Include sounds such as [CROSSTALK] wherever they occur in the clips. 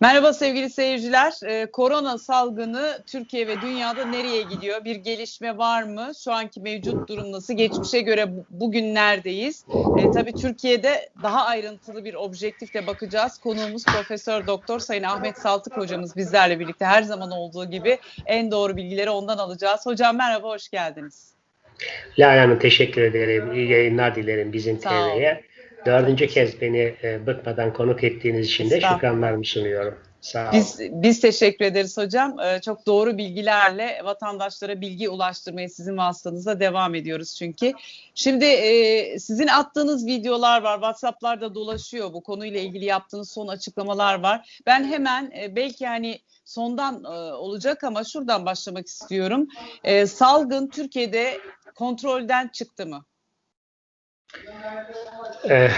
Merhaba sevgili seyirciler. Ee, korona salgını Türkiye ve dünyada nereye gidiyor? Bir gelişme var mı? Şu anki mevcut durum nasıl? Geçmişe göre bu- bugün neredeyiz? Ee, tabii Türkiye'de daha ayrıntılı bir objektifle bakacağız. Konuğumuz Profesör Doktor Sayın Ahmet Saltık hocamız bizlerle birlikte her zaman olduğu gibi en doğru bilgileri ondan alacağız. Hocam merhaba, hoş geldiniz. Lale Hanım teşekkür ederim. İyi yayınlar dilerim bizim. TV'ye. Dördüncü kez beni e, bıkmadan konuk ettiğiniz için de şükranlarımı sunuyorum. Sağ olun. Biz biz teşekkür ederiz hocam. Ee, çok doğru bilgilerle vatandaşlara bilgi ulaştırmaya sizin vasıtanızla devam ediyoruz çünkü. Şimdi e, sizin attığınız videolar var. WhatsApp'larda dolaşıyor. Bu konuyla ilgili yaptığınız son açıklamalar var. Ben hemen e, belki hani sondan e, olacak ama şuradan başlamak istiyorum. E, salgın Türkiye'de kontrolden çıktı mı? Ee,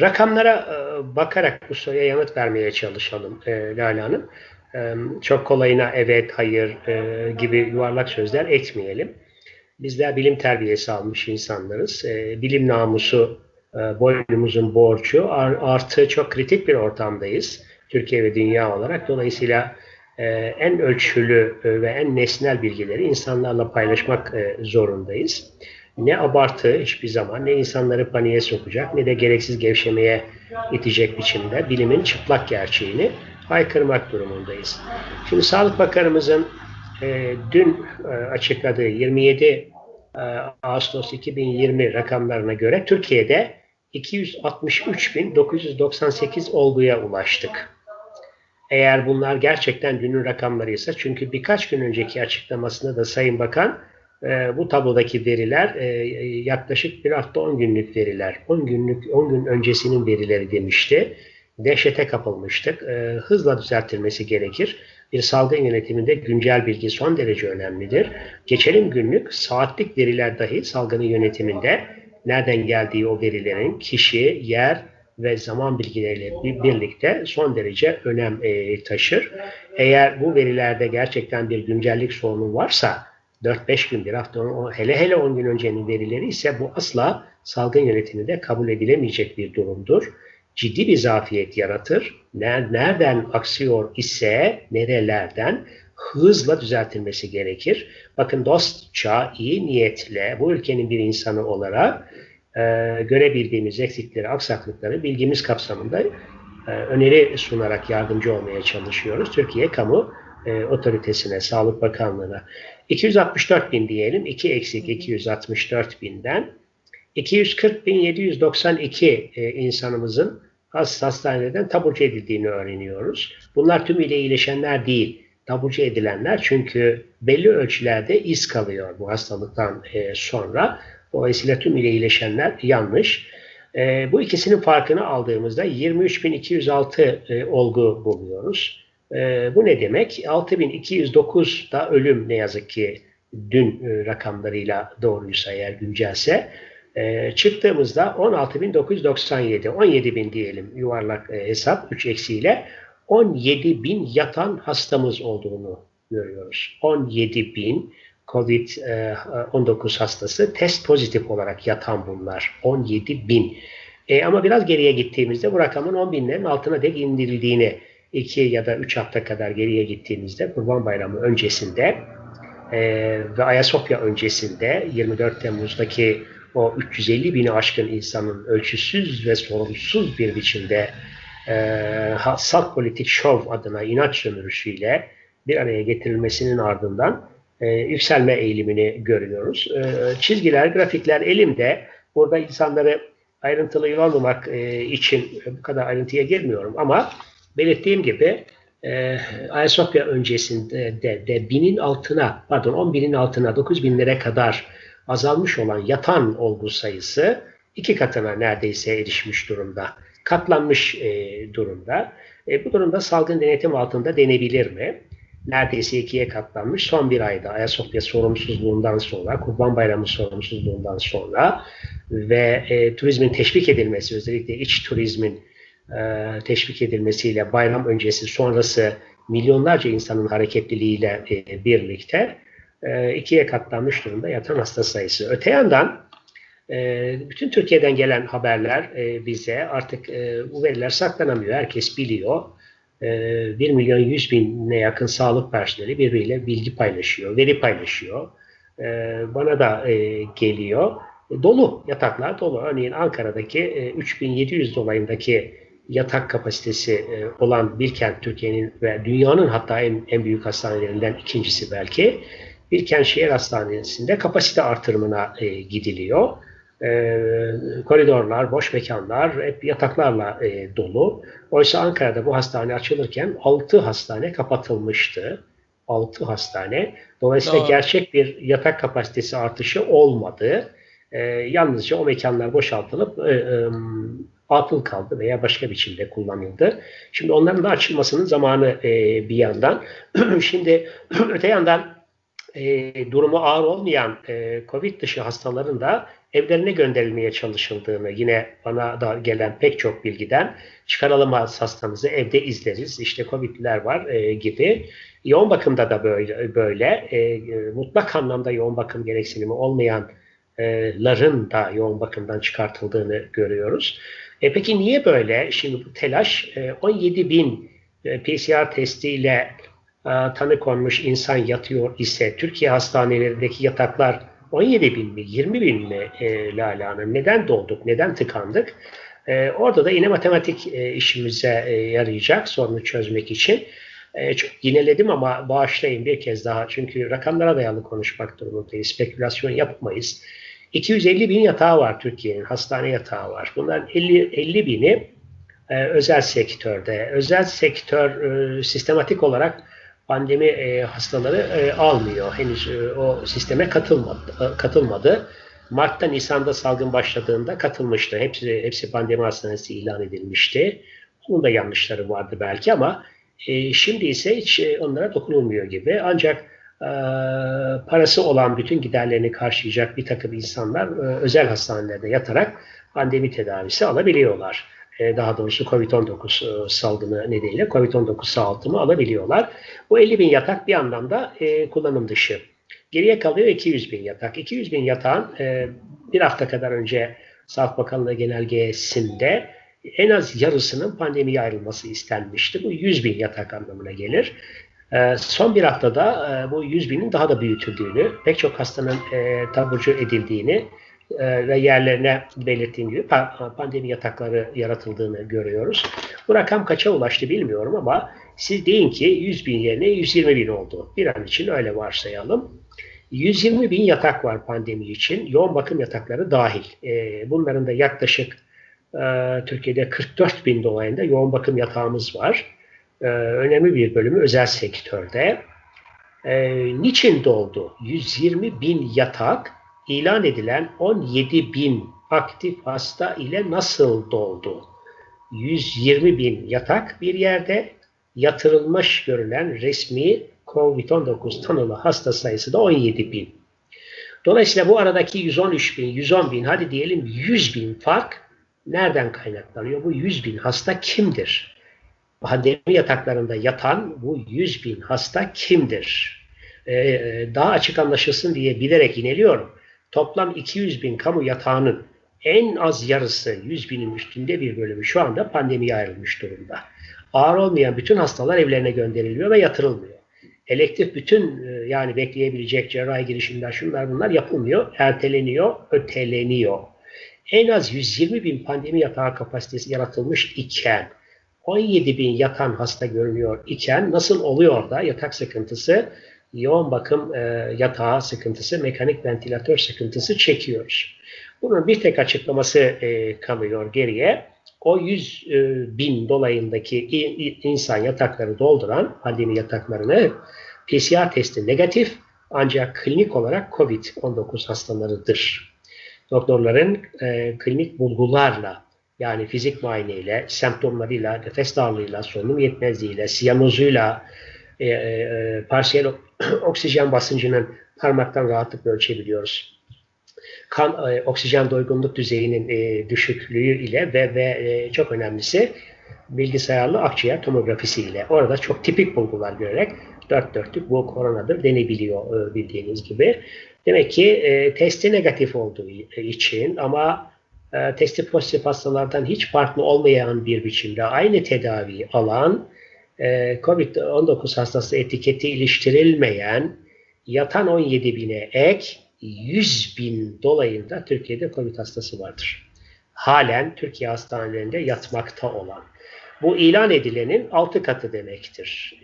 rakamlara e, bakarak bu soruya yanıt vermeye çalışalım e, Lale Hanım. E, çok kolayına evet, hayır e, gibi yuvarlak sözler etmeyelim. Bizler bilim terbiyesi almış insanlarız. E, bilim namusu e, boynumuzun borcu ar- artı çok kritik bir ortamdayız. Türkiye ve dünya olarak. Dolayısıyla e, en ölçülü e, ve en nesnel bilgileri insanlarla paylaşmak e, zorundayız. Ne abartı hiçbir zaman ne insanları paniğe sokacak ne de gereksiz gevşemeye itecek biçimde bilimin çıplak gerçeğini haykırmak durumundayız. Şimdi Sağlık Bakanımızın e, dün e, açıkladığı 27 e, Ağustos 2020 rakamlarına göre Türkiye'de 263.998 olguya ulaştık. Eğer bunlar gerçekten dünün rakamlarıysa çünkü birkaç gün önceki açıklamasında da Sayın Bakan e, bu tablodaki veriler e, yaklaşık bir hafta 10 günlük veriler. 10 günlük 10 gün öncesinin verileri demişti. Dehşete kapılmıştık. E, hızla düzeltilmesi gerekir. Bir salgın yönetiminde güncel bilgi son derece önemlidir. Geçelim günlük saatlik veriler dahi salgının yönetiminde nereden geldiği o verilerin kişi, yer ve zaman bilgileriyle bir- birlikte son derece önem taşır. Eğer bu verilerde gerçekten bir güncellik sorunu varsa 4-5 gün bir hafta hele hele 10 gün öncenin verileri ise bu asla salgın yönetiminde kabul edilemeyecek bir durumdur. Ciddi bir zafiyet yaratır. Ner- Nereden aksıyor ise nerelerden hızla düzeltilmesi gerekir. Bakın dostça, iyi niyetle bu ülkenin bir insanı olarak e, görebildiğimiz eksikleri, aksaklıkları bilgimiz kapsamında e, öneri sunarak yardımcı olmaya çalışıyoruz. Türkiye Kamu e, Otoritesi'ne, Sağlık Bakanlığı'na. 264 bin diyelim, 2 eksik 264 binden 240 bin 792 e, insanımızın has- hastaneden taburcu edildiğini öğreniyoruz. Bunlar tümüyle iyileşenler değil, taburcu edilenler çünkü belli ölçülerde iz kalıyor bu hastalıktan e, sonra. Dolayısıyla tümüyle iyileşenler yanlış. E, bu ikisinin farkını aldığımızda 23.206 e, olgu buluyoruz. E, bu ne demek? 6.209 da ölüm ne yazık ki dün e, rakamlarıyla doğruysa eğer güncelse. E, çıktığımızda 16.997, 17.000 diyelim yuvarlak e, hesap 3 eksiyle 17.000 yatan hastamız olduğunu görüyoruz. 17.000 COVID-19 hastası test pozitif olarak yatan bunlar. 17 bin. E, ama biraz geriye gittiğimizde bu rakamın 10 binlerin altına dek indirildiğini 2 ya da 3 hafta kadar geriye gittiğimizde Kurban Bayramı öncesinde e, ve Ayasofya öncesinde 24 Temmuz'daki o 350 bini aşkın insanın ölçüsüz ve sorumsuz bir biçimde e, salt politik şov adına inanç sömürüsüyle bir araya getirilmesinin ardından e, yükselme eğilimini görüyoruz. E, çizgiler, grafikler elimde. Burada insanları ayrıntılı yormamak e, için bu kadar ayrıntıya girmiyorum ama belirttiğim gibi e, Ayasofya öncesinde de, de binin altına, pardon 10 binin altına 9 binlere kadar azalmış olan yatan olgu sayısı iki katına neredeyse erişmiş durumda. Katlanmış e, durumda. E, bu durumda salgın denetim altında denebilir mi? neredeyse ikiye katlanmış. Son bir ayda Ayasofya sorumsuzluğundan sonra, Kurban Bayramı sorumsuzluğundan sonra ve e, turizmin teşvik edilmesi, özellikle iç turizmin e, teşvik edilmesiyle bayram öncesi sonrası milyonlarca insanın hareketliliğiyle e, birlikte e, ikiye katlanmış durumda yatan hasta sayısı. Öte yandan e, bütün Türkiye'den gelen haberler e, bize artık e, bu veriler saklanamıyor. Herkes biliyor 1 milyon 100 bine yakın sağlık personeli birbiriyle bilgi paylaşıyor, veri paylaşıyor. Bana da geliyor. Dolu, yataklar dolu. Örneğin Ankara'daki 3700 dolayındaki yatak kapasitesi olan bir kent Türkiye'nin ve dünyanın hatta en, en büyük hastanelerinden ikincisi belki. Bir kent şehir hastanesinde kapasite artırımına gidiliyor e, koridorlar, boş mekanlar hep yataklarla e, dolu. Oysa Ankara'da bu hastane açılırken 6 hastane kapatılmıştı. 6 hastane. Dolayısıyla Doğru. gerçek bir yatak kapasitesi artışı olmadı. E, yalnızca o mekanlar boşaltılıp e, e, atıl kaldı veya başka biçimde kullanıldı. Şimdi onların da açılmasının zamanı e, bir yandan. [CLEARS THROAT] Şimdi [CLEARS THROAT] öte yandan e, durumu ağır olmayan e, COVID dışı hastaların da evlerine gönderilmeye çalışıldığını yine bana da gelen pek çok bilgiden çıkaralım hastamızı evde izleriz. İşte COVID'ler var e, gibi. Yoğun bakımda da böyle. böyle. E, e, mutlak anlamda yoğun bakım gereksinimi olmayanların da yoğun bakımdan çıkartıldığını görüyoruz. E, peki niye böyle? Şimdi bu telaş e, 17 bin e, PCR testiyle e, tanı konmuş insan yatıyor ise Türkiye hastanelerindeki yataklar 17 bin mi 20 bin mi e, Lale Hanım? Neden dolduk neden tıkandık? E, orada da yine matematik e, işimize e, yarayacak sorunu çözmek için. E, çok yineledim ama bağışlayın bir kez daha. Çünkü rakamlara dayalı konuşmak durumundayız. Spekülasyon yapmayız 250 bin yatağı var Türkiye'nin hastane yatağı var bunların 50, 50 bini e, özel sektörde özel sektör e, sistematik olarak pandemi e, hastaları e, almıyor. Henüz e, o sisteme katılmadı. E, katılmadı. Mart'ta Nisan'da salgın başladığında katılmıştı. Hepsi, hepsi pandemi hastanesi ilan edilmişti. Onun da yanlışları vardı belki ama e, şimdi ise hiç e, onlara dokunulmuyor gibi. Ancak e, parası olan bütün giderlerini karşılayacak bir takım insanlar e, özel hastanelerde yatarak pandemi tedavisi alabiliyorlar. E, daha doğrusu COVID-19 e, salgını nedeniyle COVID-19 sağaltımı alabiliyorlar. Bu 50 bin yatak bir anlamda e, kullanım dışı. Geriye kalıyor 200 bin yatak. 200 bin yatağın bir hafta kadar önce Sağlık Bakanlığı genelgesinde en az yarısının pandemiye ayrılması istenmişti. Bu 100 bin yatak anlamına gelir. Son bir haftada bu 100 binin daha da büyütüldüğünü, pek çok hastanın taburcu edildiğini e, ve yerlerine belirttiğim gibi pandemi yatakları yaratıldığını görüyoruz. Bu rakam kaça ulaştı bilmiyorum ama siz deyin ki 100 bin yerine 120 bin oldu. Bir an için öyle varsayalım. 120 bin yatak var pandemi için. Yoğun bakım yatakları dahil. E, bunların da yaklaşık e, Türkiye'de 44 bin dolayında yoğun bakım yatağımız var. Önemli bir bölümü özel sektörde. Niçin doldu? 120 bin yatak ilan edilen 17 bin aktif hasta ile nasıl doldu? 120 bin yatak bir yerde yatırılmış görülen resmi COVID-19 tanılı hasta sayısı da 17 bin. Dolayısıyla bu aradaki 113 bin, 110 bin, hadi diyelim 100 bin fark nereden kaynaklanıyor? Bu 100 bin hasta kimdir? Pandemi yataklarında yatan bu 100 bin hasta kimdir? Ee, daha açık anlaşılsın diye bilerek ineliyorum toplam 200 bin kamu yatağının en az yarısı 100 binin üstünde bir bölümü şu anda pandemiye ayrılmış durumda. Ağır olmayan bütün hastalar evlerine gönderiliyor ve yatırılmıyor. Elektif bütün e, yani bekleyebilecek cerrahi girişimler şunlar bunlar yapılmıyor, erteleniyor, öteleniyor. En az 120 bin pandemi yatağı kapasitesi yaratılmış iken 17 bin yatan hasta görünüyor iken nasıl oluyor da yatak sıkıntısı yoğun bakım e, yatağı sıkıntısı, mekanik ventilatör sıkıntısı çekiyoruz. Bunun bir tek açıklaması e, kalıyor geriye. O 100 e, bin dolayındaki insan yatakları dolduran pandemi yataklarını PCR testi negatif ancak klinik olarak COVID-19 hastalarıdır. Doktorların e, klinik bulgularla yani fizik muayeneyle, semptomlarıyla, nefes darlığıyla, solunum yetmezliğiyle, siyanozuyla, e, e, parsiyel [CLEARS THROAT] oksijen basıncının parmaktan rahatlıkla ölçebiliyoruz. Kan e, oksijen doygunluk düzeyinin e, düşüklüğü ile ve, ve e, çok önemlisi bilgisayarlı akciğer tomografisi ile. Orada çok tipik bulgular görerek dört dörtlük bu koronadır denebiliyor e, bildiğiniz gibi. Demek ki e, testi negatif olduğu için ama e, testi pozitif hastalardan hiç farklı olmayan bir biçimde aynı tedavi alan e, COVID-19 hastası etiketi iliştirilmeyen yatan 17 bine ek 100 bin dolayında Türkiye'de COVID hastası vardır. Halen Türkiye hastanelerinde yatmakta olan. Bu ilan edilenin 6 katı demektir.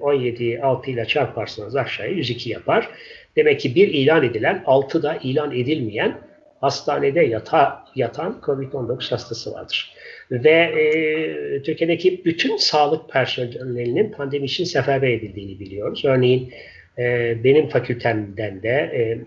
17'yi e, 6 ile çarparsanız aşağıya 102 yapar. Demek ki bir ilan edilen 6 da ilan edilmeyen hastanede yata, yatan COVID-19 hastası vardır. Ve e, Türkiye'deki bütün sağlık personelinin pandemi için seferber edildiğini biliyoruz. Örneğin e, benim fakültemden de e,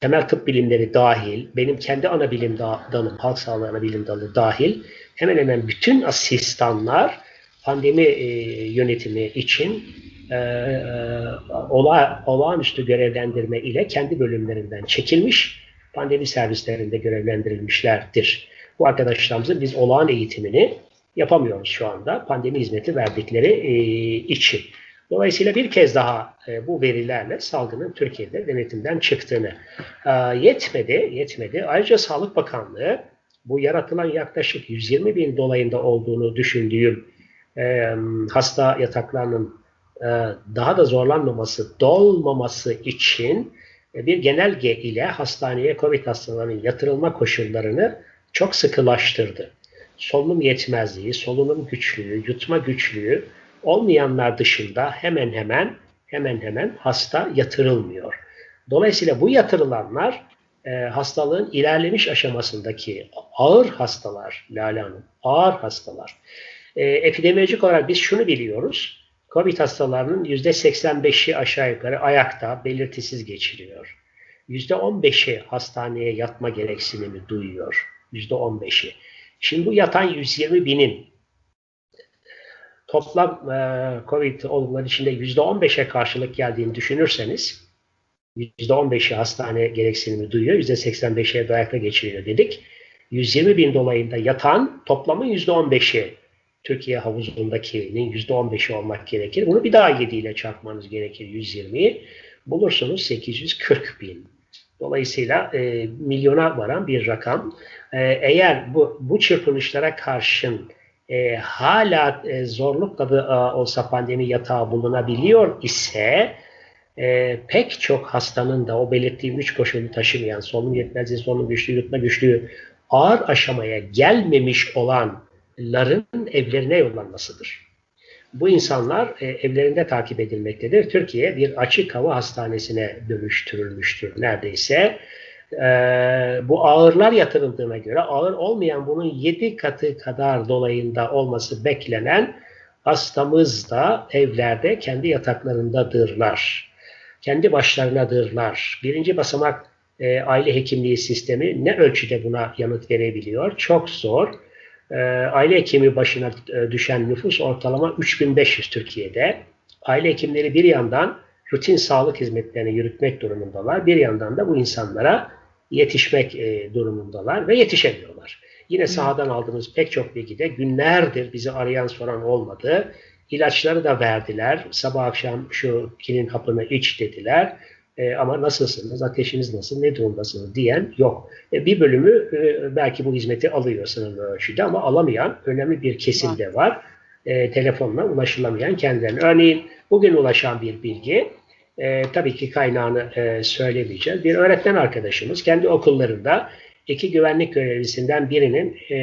temel tıp bilimleri dahil, benim kendi ana bilim dalım, halk sağlığı ana bilim dalı dahil hemen hemen bütün asistanlar pandemi e, yönetimi için e, e, ola, olağanüstü görevlendirme ile kendi bölümlerinden çekilmiş pandemi servislerinde görevlendirilmişlerdir. Bu arkadaşlarımızın biz olağan eğitimini yapamıyoruz şu anda pandemi hizmeti verdikleri e, için. Dolayısıyla bir kez daha e, bu verilerle salgının Türkiye'de denetimden çıktığını e, yetmedi, yetmedi. Ayrıca Sağlık Bakanlığı bu yaratılan yaklaşık 120 bin dolayında olduğunu düşündüğüm e, hasta yataklarının e, daha da zorlanmaması, dolmaması için bir genelge ile hastaneye COVID hastalarının yatırılma koşullarını çok sıkılaştırdı. Solunum yetmezliği, solunum güçlüğü, yutma güçlüğü olmayanlar dışında hemen hemen hemen hemen hasta yatırılmıyor. Dolayısıyla bu yatırılanlar e, hastalığın ilerlemiş aşamasındaki ağır hastalar, Lale Hanım, ağır hastalar. E, epidemiolojik olarak biz şunu biliyoruz. COVID hastalarının %85'i aşağı yukarı ayakta belirtisiz geçiriyor. %15'i hastaneye yatma gereksinimi duyuyor. %15'i. Şimdi bu yatan 120 binin toplam e, COVID olgular içinde %15'e karşılık geldiğini düşünürseniz %15'i hastane gereksinimi duyuyor, %85'e dayakta geçiriyor dedik. 120 bin dolayında yatan toplamın %15'i Türkiye havuzundakinin %15'i olmak gerekir. Bunu bir daha 7 ile çarpmanız gerekir 120'yi. Bulursunuz 840 bin. Dolayısıyla e, milyona varan bir rakam. E, eğer bu, bu çırpınışlara karşın e, hala e, zorluk adı e, olsa pandemi yatağı bulunabiliyor ise e, pek çok hastanın da o belirttiğim üç koşulu taşımayan solunum yetmezliği, solunum güçlüğü, yutma güçlüğü ağır aşamaya gelmemiş olanların evlerine yollanmasıdır. Bu insanlar e, evlerinde takip edilmektedir. Türkiye bir açık hava hastanesine dönüştürülmüştür neredeyse. E, bu ağırlar yatırıldığına göre ağır olmayan bunun 7 katı kadar dolayında olması beklenen hastamız da evlerde kendi yataklarındadırlar. Kendi başlarınadırlar. Birinci basamak e, aile hekimliği sistemi ne ölçüde buna yanıt verebiliyor? Çok zor. E, aile hekimi başına e, düşen nüfus ortalama 3500 Türkiye'de. Aile hekimleri bir yandan rutin sağlık hizmetlerini yürütmek durumundalar. Bir yandan da bu insanlara yetişmek e, durumundalar ve yetişemiyorlar. Yine sahadan aldığımız pek çok bilgide günlerdir bizi arayan soran olmadı. İlaçları da verdiler. Sabah akşam şu kilin hapını iç dediler. E, ama nasılsınız, ateşiniz nasıl, ne durumdasınız diyen yok. E, bir bölümü e, belki bu hizmeti alıyor sınırlı ölçüde ama alamayan önemli bir kesim de var. E, telefonla ulaşılamayan kendilerine. Örneğin bugün ulaşan bir bilgi, e, tabii ki kaynağını e, söylemeyeceğiz. Bir öğretmen arkadaşımız kendi okullarında iki güvenlik görevlisinden birinin e,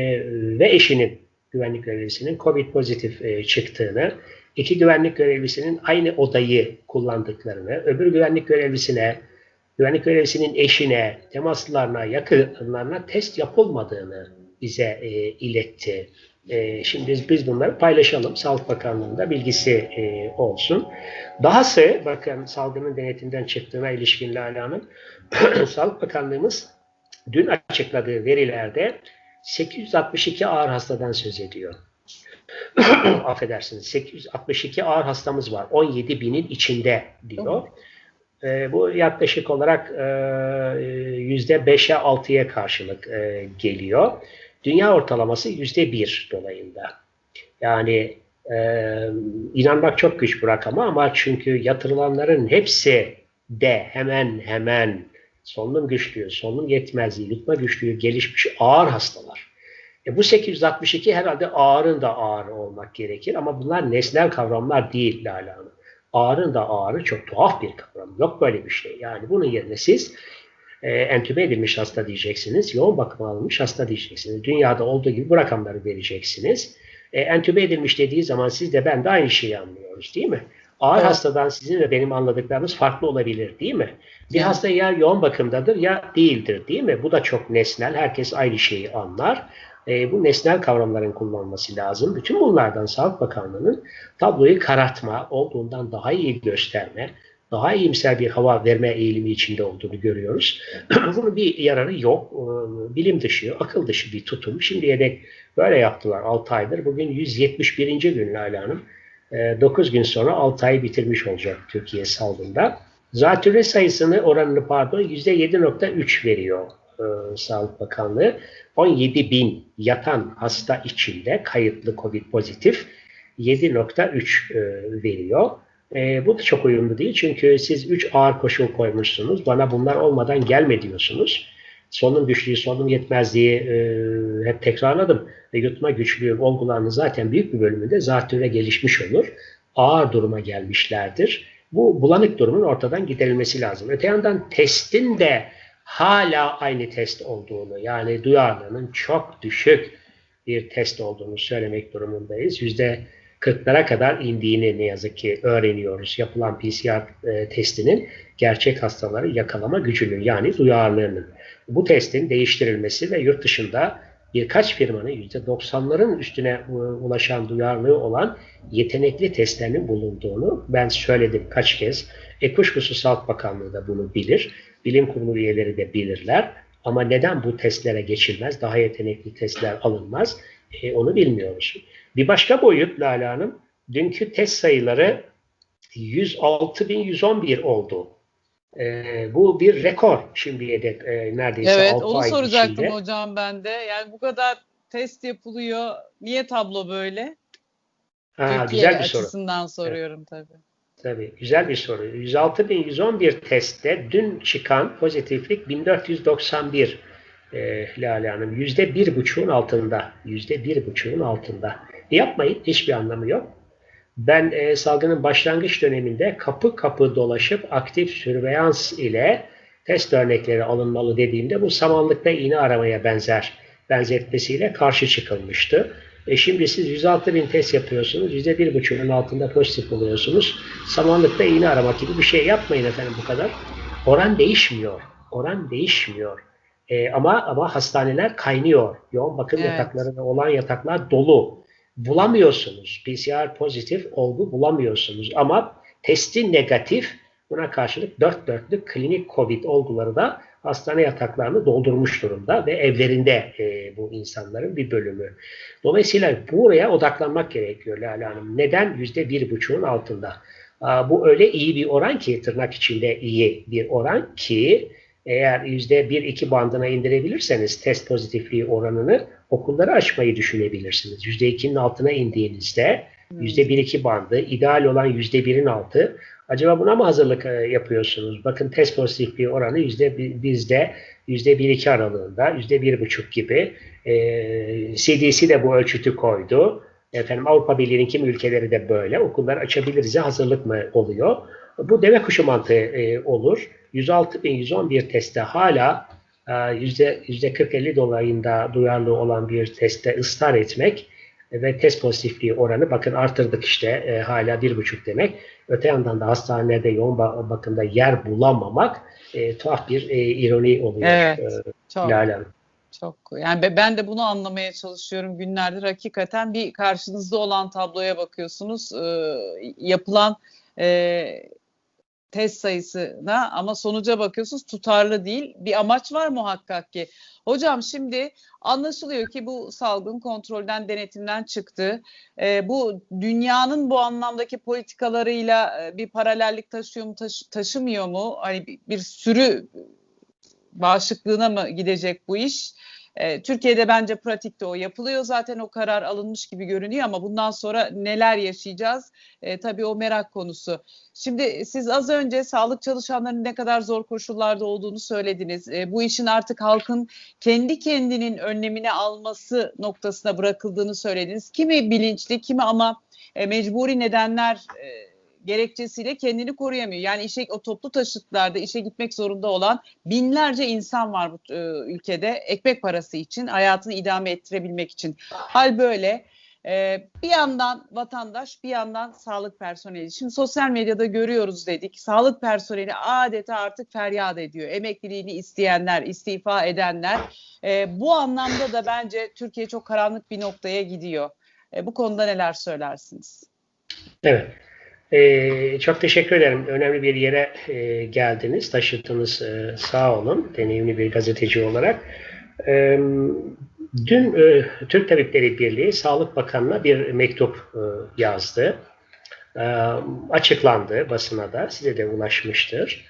ve eşinin güvenlik görevlisinin COVID pozitif e, çıktığını, iki güvenlik görevlisinin aynı odayı kullandıklarını, öbür güvenlik görevlisine, güvenlik görevlisinin eşine, temaslarına, yakınlarına test yapılmadığını bize e, iletti. E, şimdi biz, biz bunları paylaşalım. Sağlık Bakanlığı'nda bilgisi e, olsun. Dahası bakın salgının denetinden çıktığına ilişkin Lale Hanım, [CLEARS THROAT] Sağlık Bakanlığımız dün açıkladığı verilerde 862 ağır hastadan söz ediyor. [COUGHS] Affedersiniz 862 ağır hastamız var. 17 binin içinde diyor. E, bu yaklaşık olarak e, %5'e 6'ya karşılık e, geliyor. Dünya ortalaması %1 dolayında. Yani e, inanmak çok güç bu rakama ama çünkü yatırılanların hepsi de hemen hemen solunum güçlüğü, solunum yetmezliği, yutma güçlüğü gelişmiş ağır hastalar. E bu 862 herhalde ağırın da ağır olmak gerekir ama bunlar nesnel kavramlar değil Lale Hanım. Ağırın da ağırı çok tuhaf bir kavram. Yok böyle bir şey. Yani bunun yerine siz e, entübe edilmiş hasta diyeceksiniz. Yoğun bakıma alınmış hasta diyeceksiniz. Dünyada olduğu gibi bu rakamları vereceksiniz. E, entübe edilmiş dediği zaman siz de ben de aynı şeyi anlıyoruz değil mi? Ağır evet. hastadan sizin ve benim anladıklarımız farklı olabilir değil mi? Bir evet. hasta ya yoğun bakımdadır ya değildir değil mi? Bu da çok nesnel. Herkes aynı şeyi anlar. E, bu nesnel kavramların kullanılması lazım. Bütün bunlardan Sağlık Bakanlığı'nın tabloyu karartma, olduğundan daha iyi gösterme, daha iyimser bir hava verme eğilimi içinde olduğunu görüyoruz. [CLEARS THROAT] Bunun bir yararı yok. Ee, bilim dışı, akıl dışı bir tutum. Şimdiye dek böyle yaptılar 6 aydır. Bugün 171. gün Lale Hanım. 9 ee, gün sonra 6 ay bitirmiş olacak Türkiye salgında. Zatürre sayısını oranını pardon %7.3 veriyor e, Sağlık Bakanlığı. 17 bin yatan hasta içinde kayıtlı COVID pozitif 7.3 e, veriyor. E, bu da çok uyumlu değil çünkü siz 3 ağır koşul koymuşsunuz. Bana bunlar olmadan gelme diyorsunuz. Solunum güçlüğü, solunum yetmezliği e, hep tekrarladım. Ve yutma güçlüğü olgularının zaten büyük bir bölümünde zatürre gelişmiş olur. Ağır duruma gelmişlerdir. Bu bulanık durumun ortadan giderilmesi lazım. Öte yandan testin de hala aynı test olduğunu yani duyarlılığının çok düşük bir test olduğunu söylemek durumundayız. Yüzde 40'lara kadar indiğini ne yazık ki öğreniyoruz. Yapılan PCR e, testinin gerçek hastaları yakalama gücünün yani duyarlılığının. Bu testin değiştirilmesi ve yurt dışında birkaç firmanın %90'ların üstüne e, ulaşan duyarlılığı olan yetenekli testlerinin bulunduğunu ben söyledim kaç kez. E kuşkusuz Sağlık Bakanlığı da bunu bilir. Bilim kurulu üyeleri de bilirler. Ama neden bu testlere geçilmez, daha yetenekli testler alınmaz e, onu bilmiyoruz. Bir başka boyut Lala Hanım, dünkü test sayıları 106.111 oldu. E, bu bir rekor şimdiye dek e, neredeyse evet, 6 ay Evet onu soracaktım içinde. hocam ben de. Yani bu kadar test yapılıyor. Niye tablo böyle? Ha, Türkiye güzel bir soru. açısından soruyorum evet. tabii. Tabii güzel bir soru. 106.111 testte dün çıkan pozitiflik 1491 e, Lale Hanım. Yüzde bir buçuğun altında. Yüzde bir buçuğun altında. Yapmayın. Hiçbir anlamı yok. Ben e, salgının başlangıç döneminde kapı kapı dolaşıp aktif sürveyans ile test örnekleri alınmalı dediğimde bu samanlıkta iğne aramaya benzer benzetmesiyle karşı çıkılmıştı. E şimdi siz 106 bin test yapıyorsunuz. %1,5'un altında pozitif oluyorsunuz. Samanlıkta iğne aramak gibi bir şey yapmayın efendim bu kadar. Oran değişmiyor. Oran değişmiyor. E, ama ama hastaneler kaynıyor. Yoğun bakım evet. yatakları olan yataklar dolu. Bulamıyorsunuz. PCR pozitif olgu bulamıyorsunuz. Ama testi negatif buna karşılık dört dörtlük klinik COVID olguları da hastane yataklarını doldurmuş durumda ve evlerinde e, bu insanların bir bölümü. Dolayısıyla buraya odaklanmak gerekiyor Lale Hanım. Neden? Yüzde bir buçuğun altında. Aa, bu öyle iyi bir oran ki tırnak içinde iyi bir oran ki eğer yüzde bir iki bandına indirebilirseniz test pozitifliği oranını okulları açmayı düşünebilirsiniz. Yüzde ikinin altına indiğinizde hmm. yüzde bir iki bandı, ideal olan yüzde birin altı. Acaba buna mı hazırlık e, yapıyorsunuz? Bakın test pozitifliği oranı yüzde bizde yüzde bir iki aralığında, yüzde bir buçuk gibi. Ee, CDC de bu ölçütü koydu. Efendim Avrupa Birliği'nin kimi ülkeleri de böyle. Okullar açabiliriz hazırlık mı oluyor? Bu deve kuşu mantığı e, olur. 106.111 testte hala e, yüzde 40-50 dolayında duyarlı olan bir testte ısrar etmek ve test pozitifliği oranı bakın artırdık işte e, hala bir buçuk demek. Öte yandan da hastanede yoğun bakımda yer bulamamak e, tuhaf bir e, ironi oluyor. Evet, e, çok. Çok. Yani ben de bunu anlamaya çalışıyorum günlerdir. Hakikaten bir karşınızda olan tabloya bakıyorsunuz. E, yapılan e, test sayısına ama sonuca bakıyorsunuz tutarlı değil. Bir amaç var muhakkak ki. Hocam şimdi anlaşılıyor ki bu salgın kontrolden, denetimden çıktı. E, bu dünyanın bu anlamdaki politikalarıyla e, bir paralellik taşıyor mu, taşı, taşımıyor mu? Hani bir, bir sürü bağışıklığına mı gidecek bu iş? E, Türkiye'de bence pratikte o yapılıyor. Zaten o karar alınmış gibi görünüyor ama bundan sonra neler yaşayacağız? E, tabii o merak konusu. Şimdi siz az önce sağlık çalışanlarının ne kadar zor koşullarda olduğunu söylediniz. E, bu işin artık halkın kendi kendinin önlemini alması noktasına bırakıldığını söylediniz. Kimi bilinçli, kimi ama e, mecburi nedenler e, gerekçesiyle kendini koruyamıyor. Yani işe o toplu taşıtlarda işe gitmek zorunda olan binlerce insan var bu e, ülkede ekmek parası için, hayatını idame ettirebilmek için. Hal böyle. Ee, bir yandan vatandaş, bir yandan sağlık personeli. Şimdi sosyal medyada görüyoruz dedik. Sağlık personeli adeta artık feryat ediyor. Emekliliğini isteyenler, istifa edenler. Ee, bu anlamda da bence Türkiye çok karanlık bir noktaya gidiyor. Ee, bu konuda neler söylersiniz? Evet. Ee, çok teşekkür ederim. Önemli bir yere e, geldiniz, taşıdınız. E, sağ olun, deneyimli bir gazeteci olarak. E, dün e, Türk Tabipleri Birliği Sağlık Bakanı'na bir mektup e, yazdı. E, açıklandı basına da, size de ulaşmıştır.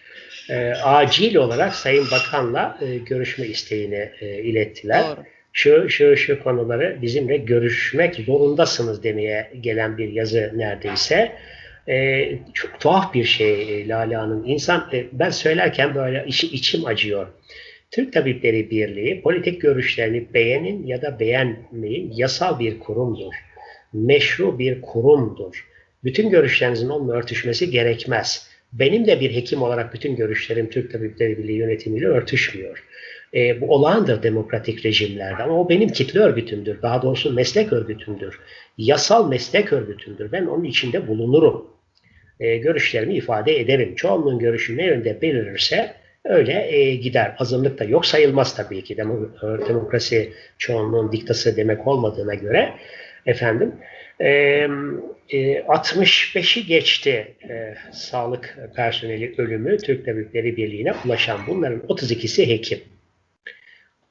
E, acil olarak Sayın Bakan'la e, görüşme isteğini e, ilettiler. Doğru şu şu şu konuları bizimle görüşmek zorundasınız demeye gelen bir yazı neredeyse. E, çok tuhaf bir şey e, Lale Hanım. İnsan, e, ben söylerken böyle işi, içim acıyor. Türk Tabipleri Birliği politik görüşlerini beğenin ya da beğenmeyin yasal bir kurumdur. Meşru bir kurumdur. Bütün görüşlerinizin onunla örtüşmesi gerekmez. Benim de bir hekim olarak bütün görüşlerim Türk Tabipleri Birliği yönetimiyle örtüşmüyor. E, bu olağandır demokratik rejimlerde ama o benim kitle örgütümdür. Daha doğrusu meslek örgütümdür. Yasal meslek örgütümdür. Ben onun içinde bulunurum e, görüşlerimi ifade ederim. Çoğunluğun görüşü ne yönde belirirse öyle e, gider. Azınlık da yok sayılmaz tabii ki. Demo, demokrasi çoğunluğun diktası demek olmadığına göre efendim. E, e, 65'i geçti e, sağlık personeli ölümü Türk Tabipleri Birliği'ne ulaşan. Bunların 32'si hekim.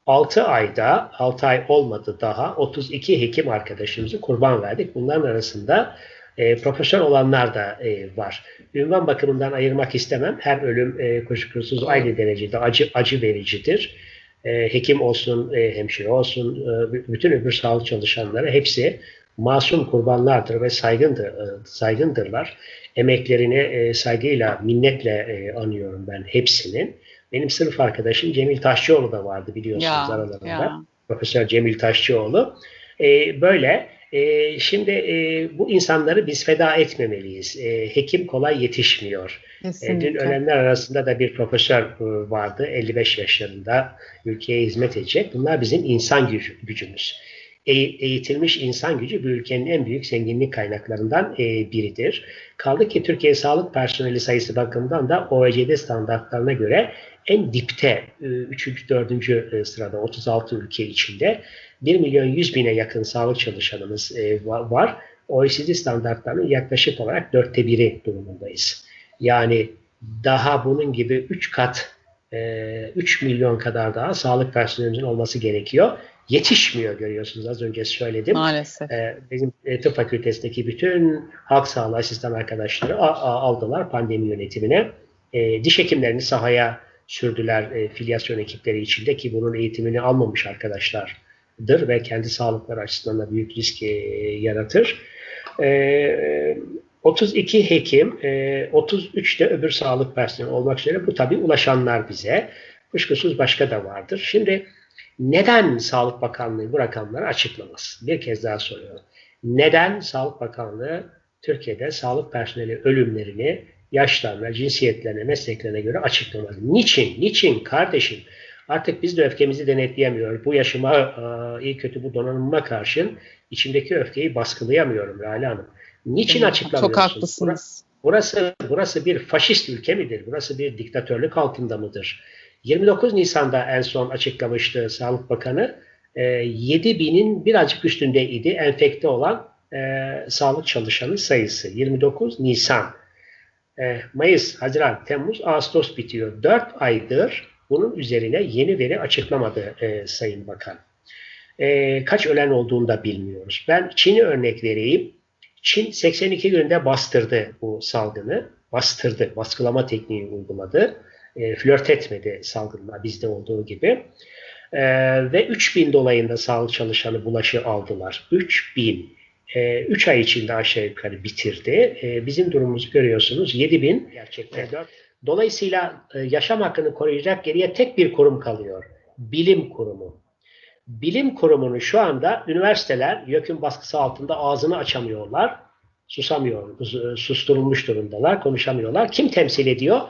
6 ayda, 6 ay olmadı daha 32 hekim arkadaşımızı kurban verdik. Bunların arasında e, profesör olanlar da e, var. Ünvan bakımından ayırmak istemem. Her ölüm e, kuşkusuz aynı derecede acı acı vericidir. E, hekim olsun, e, hemşire olsun, e, bütün öbür sağlık çalışanları hepsi masum kurbanlardır ve saygındır, e, saygındırlar. Emeklerini e, saygıyla, minnetle e, anıyorum ben hepsinin. Benim sınıf arkadaşım Cemil Taşçıoğlu da vardı biliyorsunuz ya, aralarında. Ya. Profesör Cemil Taşçıoğlu. E, böyle e, şimdi e, bu insanları biz feda etmemeliyiz. E, hekim kolay yetişmiyor. E, dün ölenler arasında da bir profesör e, vardı 55 yaşlarında ülkeye hizmet edecek. Bunlar bizim insan gücü, gücümüz. E, eğitilmiş insan gücü bu ülkenin en büyük zenginlik kaynaklarından e, biridir. Kaldı ki Türkiye sağlık personeli sayısı bakımından da OECD standartlarına göre en dipte 3. E, 4. sırada 36 ülke içinde 1 milyon 100 bine yakın sağlık çalışanımız var. OECD standartlarının yaklaşık olarak dörtte biri durumundayız. Yani daha bunun gibi 3 kat, e, 3 milyon kadar daha sağlık personelimizin olması gerekiyor. Yetişmiyor görüyorsunuz az önce söyledim. Maalesef. E, bizim e, tıp fakültesindeki bütün halk sağlığı asistan arkadaşları aldılar pandemi yönetimine. E, diş hekimlerini sahaya sürdüler e, filyasyon ekipleri içinde ki bunun eğitimini almamış arkadaşlar dır ve kendi sağlıkları açısından da büyük risk e, yaratır. E, 32 hekim, e, 33 de öbür sağlık personeli olmak üzere bu tabii ulaşanlar bize. Kuşkusuz başka da vardır. Şimdi neden Sağlık Bakanlığı bu rakamları açıklamaz? Bir kez daha soruyorum. Neden Sağlık Bakanlığı Türkiye'de sağlık personeli ölümlerini yaşlarına, cinsiyetlerine, mesleklerine göre açıklamaz? Niçin? Niçin kardeşim? Artık biz de öfkemizi denetleyemiyoruz. Bu yaşıma, e, iyi kötü bu donanıma karşın içimdeki öfkeyi baskılayamıyorum Lale Hanım. Niçin evet, açıklamıyorsunuz? Çok haklısınız. Burası, burası bir faşist ülke midir? Burası bir diktatörlük altında mıdır? 29 Nisan'da en son açıklamıştı Sağlık Bakanı. E, 7 binin birazcık üstündeydi enfekte olan e, sağlık çalışanı sayısı. 29 Nisan. E, Mayıs, Haziran, Temmuz, Ağustos bitiyor. 4 aydır bunun üzerine yeni veri açıklamadı e, Sayın Bakan. E, kaç ölen olduğunu da bilmiyoruz. Ben Çin'i örnek vereyim. Çin 82 günde bastırdı bu salgını. Bastırdı, baskılama tekniği uyguladı. E, flört etmedi salgınla bizde olduğu gibi. E, ve 3000 dolayında sağlık çalışanı bulaşı aldılar. 3000. 3 ay içinde aşağı yukarı bitirdi. E, bizim durumumuzu görüyorsunuz. 7000 gerçekten. Dolayısıyla e, yaşam hakkını koruyacak geriye tek bir kurum kalıyor. Bilim kurumu. Bilim kurumunu şu anda üniversiteler YÖK'ün baskısı altında ağzını açamıyorlar. Susamıyor, susturulmuş durumdalar, konuşamıyorlar. Kim temsil ediyor?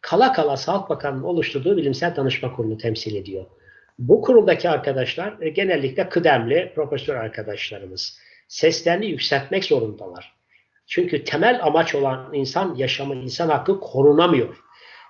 Kala kala Sağlık Bakanı'nın oluşturduğu bilimsel danışma kurulu temsil ediyor. Bu kurumdaki arkadaşlar e, genellikle kıdemli profesör arkadaşlarımız. Seslerini yükseltmek zorundalar. Çünkü temel amaç olan insan yaşamı, insan hakkı korunamıyor.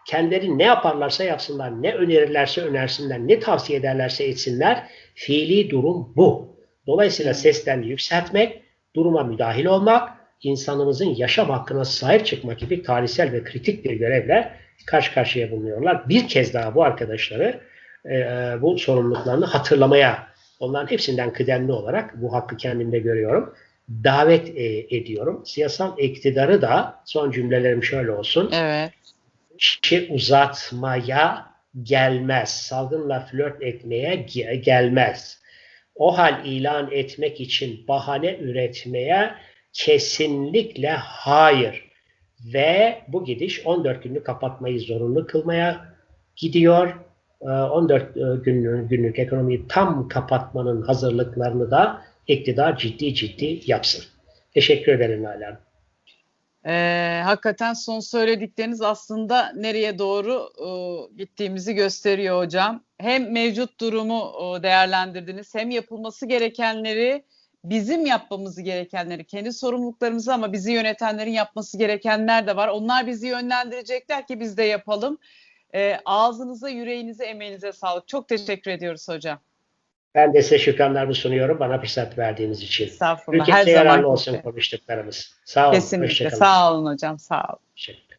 Kendileri ne yaparlarsa yapsınlar, ne önerirlerse önersinler, ne tavsiye ederlerse etsinler, fiili durum bu. Dolayısıyla seslerini yükseltmek, duruma müdahil olmak, insanımızın yaşam hakkına sahip çıkmak gibi tarihsel ve kritik bir görevle karşı karşıya bulunuyorlar. Bir kez daha bu arkadaşları e, bu sorumluluklarını hatırlamaya, onların hepsinden kıdemli olarak bu hakkı kendimde görüyorum davet e, ediyorum. Siyasal iktidarı da son cümlelerim şöyle olsun. Evet. İşi uzatmaya gelmez. Salgınla flört etmeye gelmez. O hal ilan etmek için bahane üretmeye kesinlikle hayır. Ve bu gidiş 14 günlük kapatmayı zorunlu kılmaya gidiyor. 14 günlük, günlük ekonomiyi tam kapatmanın hazırlıklarını da iktidar ciddi ciddi yapsın. Teşekkür ederim Nalan. Ee, hakikaten son söyledikleriniz aslında nereye doğru e, gittiğimizi gösteriyor hocam. Hem mevcut durumu e, değerlendirdiniz hem yapılması gerekenleri bizim yapmamız gerekenleri, kendi sorumluluklarımızı ama bizi yönetenlerin yapması gerekenler de var. Onlar bizi yönlendirecekler ki biz de yapalım. E, ağzınıza, yüreğinize, emeğinize sağlık. Çok teşekkür ediyoruz hocam. Ben de size şükranlarımı sunuyorum bana fırsat verdiğiniz için. Estağfurullah. Ülkemize yararlı olsun konuştuklarımız. Sağ olun. Kesinlikle. Sağ olun hocam. Sağ olun. Teşekkür